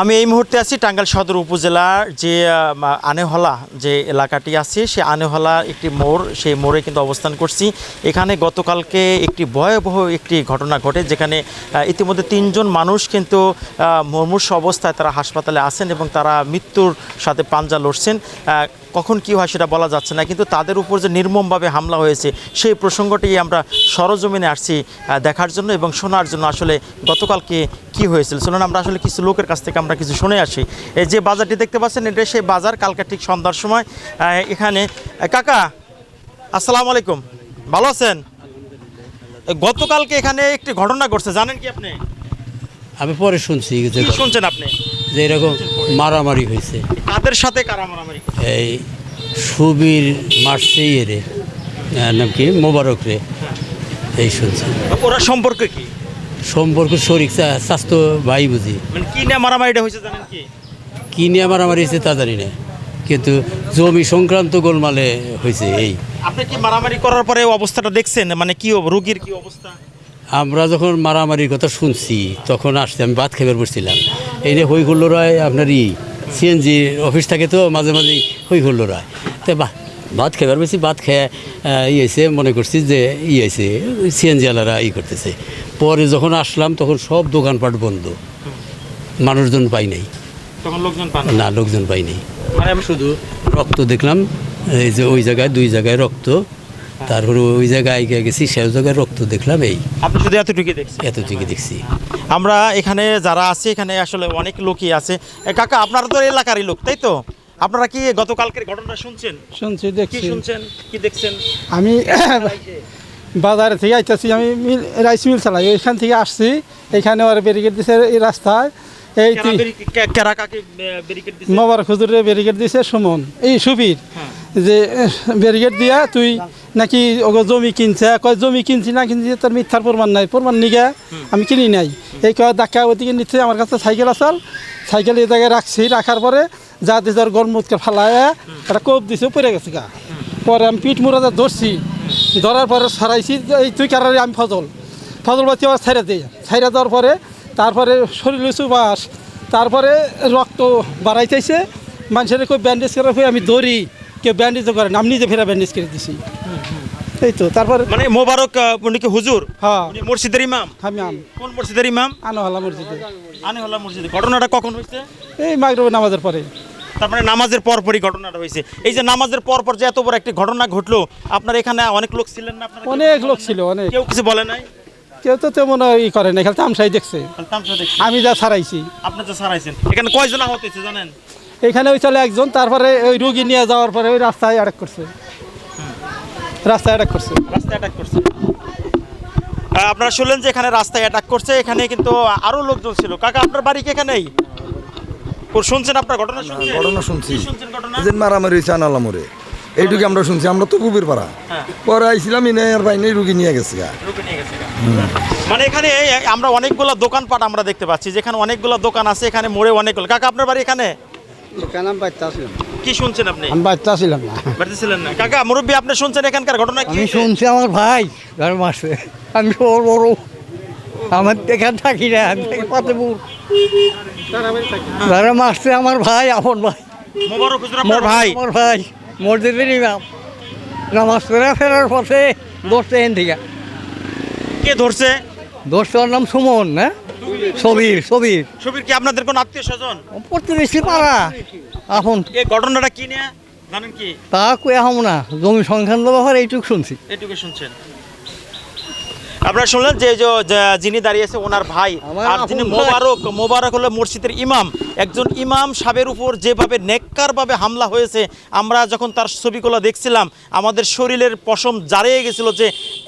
আমি এই মুহূর্তে আছি টাঙ্গাইল সদর উপজেলার যে আনেহলা যে এলাকাটি আছে, সে আনেহলা একটি মোড়, সেই মোড়ে কিন্তু অবস্থান করছি। এখানে গতকালকে একটি ভয়াবহ একটি ঘটনা ঘটে, যেখানে ইতিমধ্যে তিনজন মানুষ কিন্তু মর্মুষ অবস্থায় তারা হাসপাতালে আছেন এবং তারা মৃত্যুর সাথে পাঞ্জা লড়ছেন। কখন কি হয় সেটা বলা যাচ্ছে না কিন্তু তাদের উপর যে নির্মমভাবে হামলা হয়েছে সেই প্রসঙ্গটি আমরা সরজমিনে আসছি দেখার জন্য এবং শোনার জন্য আসলে গতকালকে কি হয়েছিল। শুনুন আমরা আসলে কিছু লোকের কাছ থেকে আমরা কিছু শুনে আসি। এই যে বাজারটি দেখতে পাচ্ছেন এটা সেই বাজার কালকে ঠিক সন্ধ্যার সময়। এখানে কাকা আসসালামু আলাইকুম। ভালো আছেন? গতকালকে এখানে একটি ঘটনা ঘটছে জানেন কি আপনি? আমি পরে শুনছি শুনছেন আপনি? যে এরকম মারামারি হয়েছে। কাদের সাথে কারা মারামারি এই সুবীর মারছে এরে। নাম কি? মোবারক রে। এই শুনছি ওরা সম্পর্কে কি? সম্পর্ক শরিক স্বাস্থ্য ভাই বুঝি। মানে কি নিয়ে মারামারিটা হয়েছে জানেন কি? কী নিয়ে মারামারি হয়েছে তা জানি না। কিন্তু জমি সংক্রান্ত গোলমালে হয়েছে এই। আপনি কি মারামারি করার পরে অবস্থাটা দেখছেন? মানে কি রোগীর কি অবস্থা? আমরা যখন মারামারির কথা শুনছি তখন আসতে আমি ভাত খাবার বসছিলাম। এই যে হই হুল্লো রায় আপনার ই সিএনজি অফিস থাকে তো মাঝে মাঝে হই হুল্লো রায় তো বা ভাত খাবার বেশি ভাত খেয়ে আহ, ইয়েছে মনে করছি যে ই ইয়েছে সিএনজি আলারা ই করতেছে। পরে যখন আসলাম তখন সব দোকানপাট বন্ধ। মানুষজন পাই নাই। তখন লোকজন পান না লোকজন পাই নাই। মানে শুধু রক্ত দেখলাম এই যে ওই জায়গায় দুই জায়গায় রক্ত। তারপরে ওই জায়গায় আগে গেছি সেই জায়গায় রক্ত দেখলাম এই। আপনি শুধু এতটুকু দেখছি এতটুকু দেখছি। আমরা এখানে যারা আছে এখানে আসলে অনেক লোকই আছে। কাকা আপনারা তো এলাকারই লোক তাই তো? আপনারা কি গতকালকের ঘটনা শুনছেন? শুনছি কি দেখছি। শুনছেন? কি দেখছেন? আমি বাজারে থেকে আইতেছি আমি মিল রাইস মিল চালাই। ওইখান থেকে আসছি এখানে ওর ব্যারিকেড দিছে এই রাস্তায়। এই কেরা তি- বেরি- কে- কেরা কাকে ব্যারিকেড দিছে? মোবারক হুজুরে ব্যারিকেড দিছে সুমন। এই সুবীর হ্যাঁ। যে ব্যারিকেড দিয়া তুই নাকি ওগো জমি কিনছে? কয়, জমি কিনছি না কিনছি তার মিথ্যার প্রমাণ নাই, প্রমাণ নিগে আমি কিনি নাই। এই কয় ডাক্কা ওদিকে নিচ্ছে, আমার কাছে সাইকেল আসাল সাইকেল এই জায়গায় রাখছি, রাখার পরে যা দিছে ওর গরমুদকে ফালায়, একটা কোপ দিছে পড়ে গেছে গা। পরে আমি পিঠ মুড়া ধরছি, ধরার পরে সারাইছি, এই তুই কারারে আমি ফজল। ফজল বাচ্চা আবার ছাইরা দিই ছাইরা দেওয়ার পরে তারপরে শরীরে সুবাস তারপরে রক্ত বাড়াইতেছে, মানুষের কেউ ব্যান্ডেজ করার হয়ে আমি দৌড়ি কেউ ব্যান্ডেজও করে না আমি নিজে ফেরা ব্যান্ডেজ করে দিছি। এই তো তারপরে মানে মোবারক উনি কি হুজুর? হ্যাঁ। উনি মসজিদের ইমাম? আমি আম কোন মসজিদের ইমাম? আনো হলা মসজিদে। আনেহল্লা মসজিদে। ঘটনাটা কখন হয়েছে? এই মাগরবে নামাজের পরে। তার মানে নামাজের পরপরই ঘটনাটা হয়েছে। এই যে নামাজের পরপর যে এত বড় একটি ঘটনা ঘটলো আপনার এখানে অনেক লোক ছিলেন না অনেক লোক ছিল অনেক। কেউ কিছু বলে নাই? কেউ তো তেমন ই করে না খালি তামসাই দেখছে। আমি যা ছাড়াইছি। আপনি তো সারাইছেন এখানে কয়জন আহত হয়েছে জানেন? এখানে ওই চলে একজন তারপরে ওই রুগী নিয়ে যাওয়ার পরে ওই রাস্তায় অ্যাটাক করছে। রাস্তায় অ্যাটাক করছে। রাস্তায় অ্যাটাক করছে। আপনারা শুনলেন যে এখানে রাস্তায় অ্যাটাক করছে এখানে কিন্তু আরও লোকজন ছিল। কাকা আপনার বাড়ি কি এখানেই? শুনছেন আপনার ঘটনা শুনছেন? ঘটনা শুনছি। কি শুনছেন ঘটনা? যে মারামারি হয়েছে আনালামরে এইটুকু আমরা শুনছি আমরা তো কুবির পাড়া। হ্যাঁ। পরে আইছিলাম ইনে আর বাইনে রুগী নিয়ে গেছে গা। রুকে নিয়ে গেছে মানে এখানে আমরা অনেকগুলো দোকানপাট আমরা দেখতে পাচ্ছি যেখানে অনেকগুলো দোকান আছে এখানে মোড়ে অনেকগুলো। কাকা আপনার বাড়ি এখানে? এখানে আমি কি শুনছেন আপনি? আমি বাচ্চা ছিলাম না। বাড়িতে ছিলেন না। কাকা মুরব্বী আপনি শুনছেন এখানকার ঘটনা কি? আমি শুনছি আমার ভাই ধর্ম আমি ওর বড়। আমার এখানে থাকি না আমি থাকি পাতেপুর। ধর্ম আসছে আমার ভাই আপন ভাই। মোবারক হুজুর আপনার ভাই। আমার ভাই মসজিদের ইমাম নামাজ পড়ে ফেরার পথে দোষটা এন থেকে। কে ধরছে? দোষটার নাম সুমন না? সবির সবির সবির কি আপনাদের কোন আত্মীয় স্বজন? প্রতিবেশী পাড়া। এখন এই ঘটনাটা কি নিয়ে? জানেন কি? তা কয়ে হম না জমি সংখ্যান ব্যবহার এইটুকু শুনছি। এইটুকু শুনছেন। আপনারা শুনলেন যে যিনি দাঁড়িয়েছে ওনার ভাই আর যিনি মোবারক মোবারক হলো মসজিদের ইমাম। একজন ইমাম সাহেবের উপর যেভাবে নেককারভাবে হামলা হয়েছে আমরা যখন তার ছবিগুলো দেখছিলাম আমাদের শরীরের পশম জারিয়ে গেছিল যে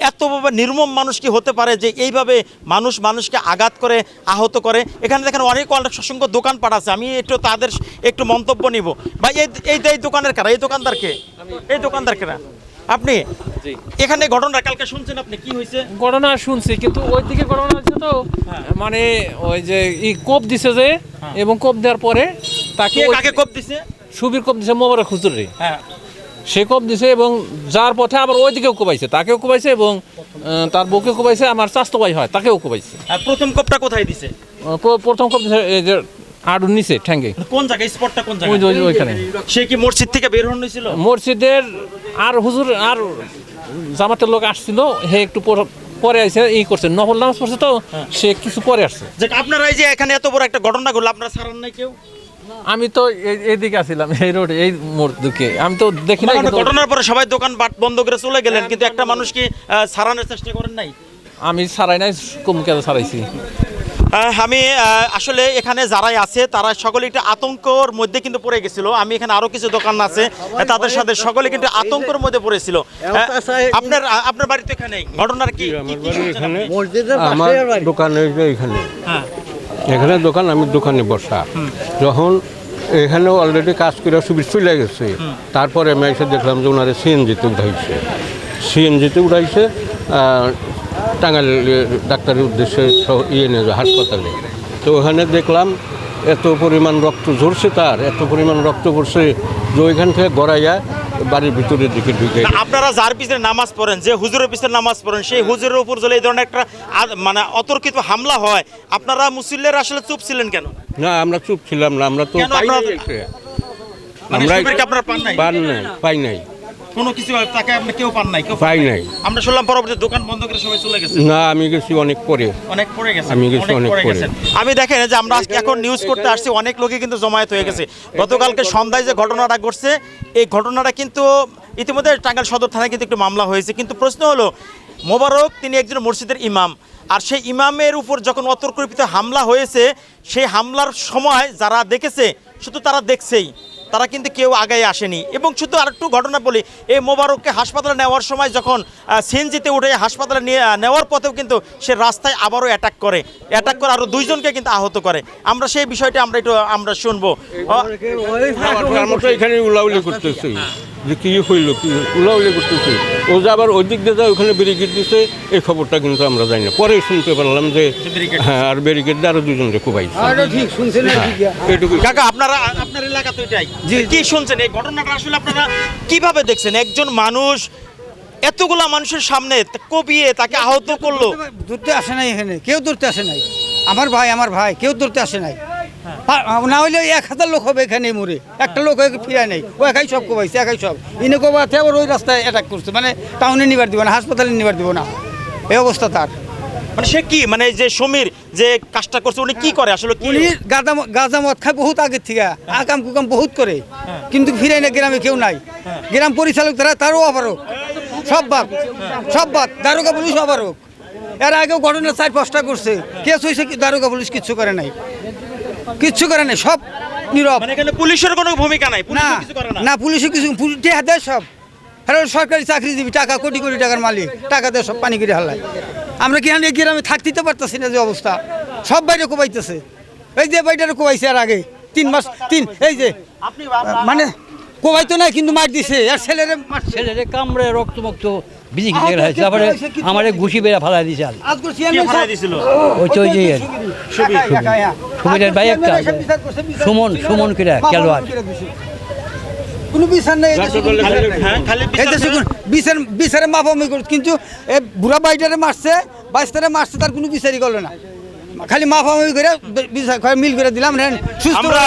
এতভাবে নির্মম মানুষ কি হতে পারে যে এইভাবে মানুষ মানুষকে আঘাত করে আহত করে। এখানে দেখেন অনেক অনেক অসংখ্য দোকানপাট আছে। আমি একটু তাদের একটু মন্তব্য নিব। ভাই এই এই এই দোকানের কারা? এই দোকানদারকে এই দোকানদার কেনা আপনি এখানে ঘটনা কালকে শুনছেন আপনি? কি হয়েছে? ঘটনা শুনছি কিন্তু ওই দিকে ঘটনা হয়েছে তো মানে ওই যে ই কোপ দিছে যে এবং কোপ দেওয়ার পরে তাকে কাকে কোপ দিছে? সুবীর কোপ দিছে মোবারক হুজুর হ্যাঁ। সে কোপ দিছে এবং যার পথে আবার ওই দিকেও কোপাইছে তাকেও কোপাইছে এবং তার বউকে কোপাইছে আমার ভাই হয় তাকেও কোপাইছে। প্রথম কোপটা কোথায় দিছে? প্রথম কোপ দিছে এই আর নিচে ঠ্যাঙ্গে। কোন জায়গায়? স্পটটা কোন জায়গায়? ওইখানে। সে কি মসজিদ থেকে বের হন হয়েছিল? মসজিদের আর হুজুর আর জামাতের লোক আসছিল হে একটু পরে আসে ই করছে। নফল নামাজ পড়ছে তো সে কিছু পরে আসছে। যে আপনারা এই যে এখানে এত বড় একটা ঘটনা ঘটলো আপনারা সারান নাই কেউ? আমি তো এই- এইদিকে আসছিলাম এই রোডে এই মোড় দিকে। আমি তো দেখি না ঘটনার পরে সবাই দোকান বন্ধ করে চলে গেলেন কিন্তু একটা মানুষ কি সারানোর চেষ্টা করেন নাই? আমি সারাই নাই কম কাজে সারাইছি আহ, আমি আসলে এখানে যারাই আছে তারা সকলে একটু আতঙ্কর মধ্যে কিন্তু পড়ে গেছিল। আমি এখানে আরও কিছু দোকান আছে তাদের সাথে সকলে কিন্তু আতঙ্কের মধ্যে পড়েছিল। আহ, আপনার আপনার বাড়িতে এখানে ঘটনার কি? আমার দোকান এখানে। হ্যাঁ। এখানে দোকান আমি দোকানে বসা। যখন এখানে অলরেডি কাজ করে সুবিধা চলে গেছে তারপরে আমি এসে দেখলাম যে ওনারে সিএনজিতে উঠাইছে। সিএনজিতে উঠাইছে টাঙ্গাইল ডাক্তারের উদ্দেশ্যে ইয়ে নিয়ে হাসপাতালে। তো ওখানে দেখলাম এত পরিমাণ রক্ত ঝরছে তার এত পরিমাণ রক্ত পড়ছে যে ওইখান থেকে গড়াইয়া বাড়ির ভিতরের দিকে ঢুকে আপনারা যার পিছনে নামাজ পড়েন যে হুজুরের পিছনে নামাজ পড়েন সেই হুজুরের উপর যদি এই ধরনের একটা মানে অতর্কিত হামলা হয়। আপনারা মুসল্লির আসলে চুপ ছিলেন কেন? না আমরা চুপ ছিলাম না আমরা তো পাই। মানে আমরা নাই? পান নাই পাই নাই। কোনো কিছু তাকে আপনি কেউ পান নাই কেউ পাই নাই। আমরা শুনলাম পরবর্তী দোকান বন্ধ করে সবাই চলে গেছে। না আমি গেছি অনেক পরে। অনেক পড়ে গেছে আমি গেছি অনেক পরে। আমি দেখেন যে আমরা আজকে এখন নিউজ করতে আসছি অনেক লোকই কিন্তু জমায়েত হয়ে গেছে। গতকালকে সন্ধ্যায় যে ঘটনাটা ঘটছে এই ঘটনাটা কিন্তু ইতিমধ্যে টাঙ্গাইল সদর থানায় কিন্তু একটু মামলা হয়েছে। কিন্তু প্রশ্ন হলো মোবারক তিনি একজন মসজিদের ইমাম। আর সেই ইমামের উপর যখন অতর্কিত হামলা হয়েছে সেই হামলার সময় যারা দেখেছে শুধু তারা দেখছেই। তারা কিন্তু কেউ আগায় আসেনি। এবং শুধু আর একটু ঘটনা বলি এই মোবারককে হাসপাতালে নেওয়ার সময় যখন সিএনজিতে উঠে হাসপাতালে নিয়ে নেওয়ার পথেও কিন্তু সে রাস্তায় আবারও অ্যাটাক করে। অ্যাটাক করে আরও দুইজনকে কিন্তু আহত করে। আমরা সেই বিষয়টা আমরা একটু আমরা শুনব। এখানে উলাউলি করতেছি। যে কি হইল কি উলাউলি করতেছি। ও যে আবার ওই দিক দিয়ে যায় ওখানে ব্যারিকেড দিছে এই খবরটা কিন্তু আমরা জানি না। পরে শুনতে পারলাম যে হ্যাঁ আর ব্যারিকেড দিয়ে আরও দুজনকে কুবাইছে ঠিক শুনছেন এইটুকু কাকা আপনারা আপনার এলাকা তো এটাই কি শুনছেন? এই ঘটনাটা আসলে আপনারা কীভাবে দেখছেন? একজন মানুষ এতগুলা মানুষের সামনে কবিয়ে তাকে আহত করল। ধরতে আসে নাই এখানে। কেউ ধরতে আসে নাই। আমার ভাই আমার ভাই কেউ ধরতে আসে নাই। না হলে এক হাজার লোক হবে এখানে মরে। একটা লোক ফিরায় নেই। ও একাই সব কোবাইছে একাই সব। ইনে কোবাতে আবার ওই রাস্তায় অ্যাটাক করছে। মানে টাউনে নিবার দিব না হাসপাতালে নিবার দিব না। এই অবস্থা তার। মানে সে কি? মানে যে সমীর যে কাজটা করছে উনি কি করে? আসলে উনি ম- গাঁজা মদ খায় বহুত আগের থেকে। আকাম কুকাম বহুত করে। কিন্তু ফিরে না গ্রামে কেউ নাই। গ্রাম পরিচালক তারা তারও অপারক। সব বাদ। সব বাদ। দারোগা পুলিশ অপারক। এর আগেও ঘটনা চার পাঁচটা করছে। কেস হয়েছে কি? দারোগা পুলিশ কিচ্ছু করে নাই। কিচ্ছু করে নাই সব নীরব। মানে এখানে পুলিশের কোনো ভূমিকা নাই পুলিশ না কিছু করে না। না পুলিশে কিছু পুলিশ দেয় সব। হ্যাঁ সরকারি চাকরি দিবি টাকা কোটি কোটি টাকার মালিক টাকা দেয় সব পানি করে হালায়। আমরা কি এখানে গ্রামে থাকতে তো পারতেছি না যে অবস্থা? সব বাইরে কোবাইতেছে। এই যে বাইটারে কোবাইছে আর আগে তিন মাস তিন এই যে মানে কোবাইতো না কিন্তু মার দিছে। আর ছেলেরে মারছে। ছেলেরে কামড়ে রক্ত মক্ত বিজি কে তারপরে আমারে ঘুষি বেড়া ফালাই দিছে আর ওই তো যে সুবিধার ভাই একটা সুমন সুমন কিরা খেলোয়াড়। কোনো বিচার নেই বিচার নাই। হ্যাঁ বিচার বিচারে মাফামি কিন্তু এ বুড়া বাইটারে মারছে বাইশটারে মারছে তার কোনো বিচারই করল না। খালি মাফামি করে বিচার মিল করে দিলাম আমরা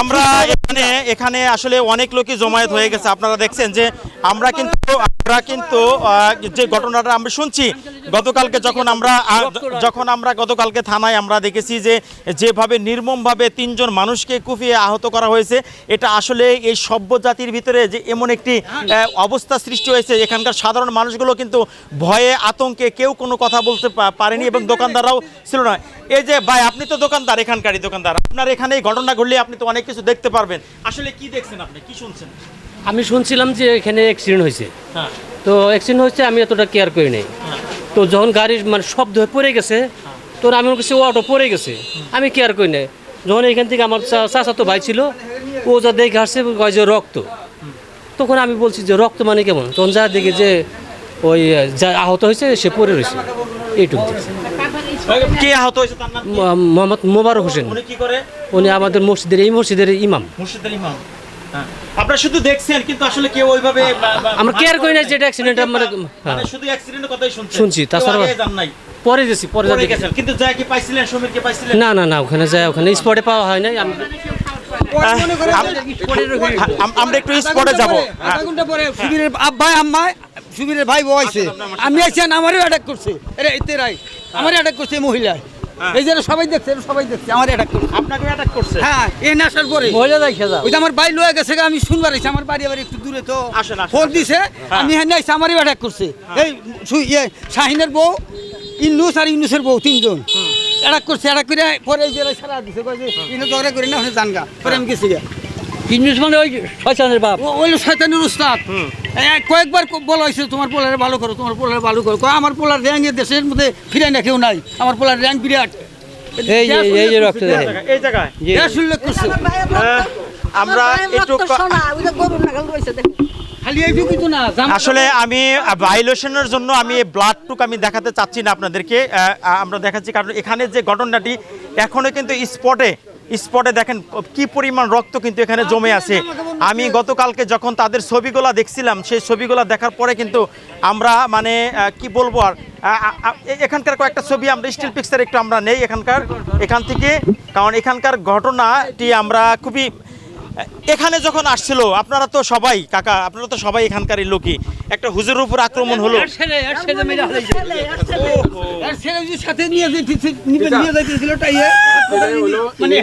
আমরা এখানে এখানে আসলে অনেক লোকই জমায়েত হয়ে গেছে। আপনারা দেখছেন যে আমরা কিন্তু আমরা কিন্তু যে ঘটনাটা আমরা শুনছি, গতকালকে যখন আমরা যখন আমরা গতকালকে থানায় আমরা দেখেছি যে যেভাবে নির্মমভাবে তিনজন মানুষকে কুপিয়ে আহত করা হয়েছে, এটা আসলে এই সভ্য জাতির ভিতরে যে এমন একটি অবস্থা সৃষ্টি হয়েছে, এখানকার সাধারণ মানুষগুলো কিন্তু ভয়ে, আতঙ্কে কেউ কোনো কথা বলতে পারেনি এবং দোকানদাররাও ছিল না। এই যে ভাই, আপনি তো দোকানদার, এখানকারই দোকানদার। আপনার এখানে এই ঘটনা ঘটলে আপনি তো অনেক কিছু দেখতে পারবেন। আসলে কি দেখছেন আপনি? কি শুনছেন? আমি শুনছিলাম যে এখানে অ্যাক্সিডেন্ট হয়েছে। হ্যাঁ। তো অ্যাক্সিডেন্ট হয়েছে আমি এতটা কেয়ার করি নাই। তো যখন গাড়ির মানে শব্দ হয়ে পড়ে গেছে তো আমি ও অটো পড়ে গেছে। আমি কেয়ার করি নাই। যখন এখান থেকে আমার চাচা তো ভাই ছিল ও যা দেখে আসছে কয় যে রক্ত। তখন আমি বলছি যে রক্ত মানে কেমন? তখন যা দেখে যে ওই যা আহত হয়েছে সে পড়ে রয়েছে। এইটুকু। কে আহত হয়েছে মোহাম্মদ মোবারক হোসেন। উনি আমাদের মসজিদের এই মসজিদের ইমাম। মুর্শিদের ইমাম। হ্যাঁ। আপনারা শুধু দেখছেন কিন্তু আসলে কেউ ওইভাবে আমরা care করি না যে এটা মানে আমরা- মানে হ্যাঁ। শুধু অ্যাক্সিডেন্টের কথাই শুনছেন শুনছি, কেউ তাছাড়া- নাই। পরে গেছি পরে গেছেন কিন্তু যা কি পাইছিলেন সমীরকে পাইছিলেন? না না না ওখানে যায় ওখানে স্পটে পাওয়া হয় নাই। আমি আমরা একটু স্পটে যাব। আধা ঘণ্টা পরে সুবীরের আব্বাই আম্মাই সুবীরের ভাই বউ আইছে। আমি আছি আমারও অ্যাটাক করছে। এরা এতে রাই আমারও অ্যাটাক করছে এই মহিলা এই যে সবাই দেখছে সবাই দেখছে। আমার অ্যাটাক করছে। আপনাকে অ্যাটাক করছে। হ্যাঁ এই নাসার পরে। মহিলা দেখে যাও। ওই যে আমার বাড়ি লয়ে গেছে আমি শুনবার আইছি আমার বাড়ি আবার একটু দূরে তো। আসেন, ফোন দিছে আমি হ্যাঁ আইছি আমারই অ্যাটাক করছে। এই সু- ইয়ে শাহিনের বউ ইন্নুস আর ইন্নুসের বউ তিনজন। অ্যাটাক করছে অ্যাটাক করে পরে এই যে সারা দিছে কয় যে ইনো ঝগড়া করে না জানগা পরে আমি গেছি গা। ইংলিশ মানে ওই শয়তানের বাপ। ও- ওই শয়তানের উস্তাদ। কয়েকবার বলা হয়েছে তোমার পোলারে ভালো করো তোমার পোলারে ভালো করো। আমার পোলার র্যাঙ্ক এ দেশের মধ্যে ফিরে না কেউ নাই। আমার পোলার র্যাঙ্ক বিরাট। এই যে এই যে রক্ত এই জায়গায় উল্লেখ করছে। আমরা একটু খালি এইটুকুই তো না জামা- আসলে আমি ভাইলেশনের জন্য আমি ব্লাডটুক আমি দেখাতে চাচ্ছি না আপনাদেরকে। আহ, আমরা দেখাচ্ছি কারণ এখানে যে ঘটনাটি এখনও কিন্তু স্পটে স্পটে দেখেন, কি পরিমাণ রক্ত কিন্তু এখানে জমে আছে। আমি গতকালকে যখন তাদের ছবিগুলো দেখছিলাম, সেই ছবিগুলো দেখার পরে কিন্তু আমরা মানে কি বলব আর এখানকার কয়েকটা ছবি আমরা, স্টিল পিকচার একটু আমরা নেই এখানকার, এখান থেকে। কারণ এখানকার ঘটনাটি আমরা খুবই এখানে যখন আসছিল আপনারা তো সবাই কাকা আপনারা তো সবাই এখানকারই লোকই। একটা হুজুরের উপর আক্রমণ হলো। মানে।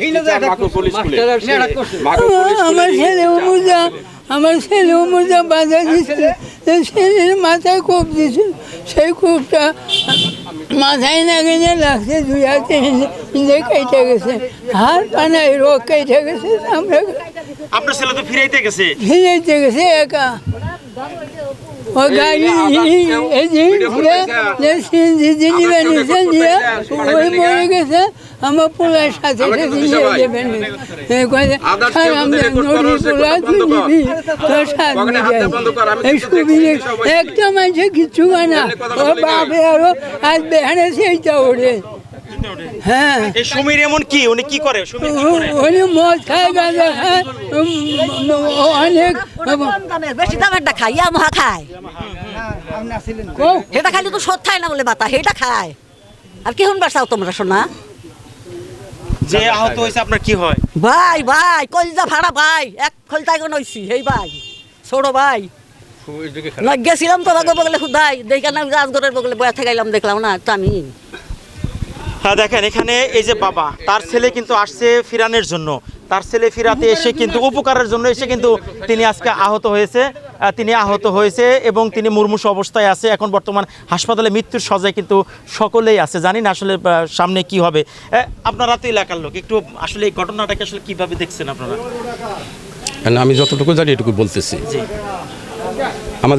আমার ছেলে মুজা আমার ছেলে মুজা বাধা দিচ্ছে ছেলের মাথায় কোপ দিছিল সেই কোপটা মাথায় না গেলে লাগছে দুই হাতে যে কেটে গেছে হাত পানায় রোগ কেটে গেছে আমরা আপনার ছেলে তো ফিরাইতে গেছে ফিরেতে গেছে একা ও গাড়ি এই যে যে সিনজি যিনি বানিয়েছে দিয়ে ওই মরে গেছে আমার পোলার সাথে নিয়ে একটা মানুষে কিচ্ছু না। ও বাপে আরও আজ বেহানে সেইটা ওঠে। হ্যাঁ। এমন কি? উনি করে? উনি মদ খায়। গাঁজা খায় অনেক বেশি দামেরটা খাই খায় সেটা খাইলে তো সৎ খায় না বলে বাতা সেটা খায়। আর কি শুনবার চাও তোমরা শোনা যে আহত হয়েছে আপনার কি হয়? ভাই ভাই কলিজা ভাড়া ভাই এক খলতাই কোন হইছি এই ভাই ছোট ভাই। গেছিলাম তো বগলে খুদাই দেখে না রাজগড়ের বগলে বয়া থাকাইলাম দেখলাম না তো আমি। হ্যাঁ দেখেন এখানে এই যে বাবা তার ছেলে কিন্তু আসছে ফিরানের জন্য। তার ছেলে ফিরাতে এসে কিন্তু উপকারের জন্য এসে কিন্তু তিনি আজকে আহত হয়েছে। তিনি আহত হয়েছে এবং তিনি মুরমুষ অবস্থায় আছে। এখন বর্তমান হাসপাতালে মৃত্যুর সজায় কিন্তু সকলেই আছে। জানি না আসলে সামনে কি হবে। আপনারা তো এলাকার লোক একটু আসলে এই ঘটনাটাকে আসলে কীভাবে দেখছেন আপনারা? আমি যতটুকু জানি এটুকু বলতেছি। জি।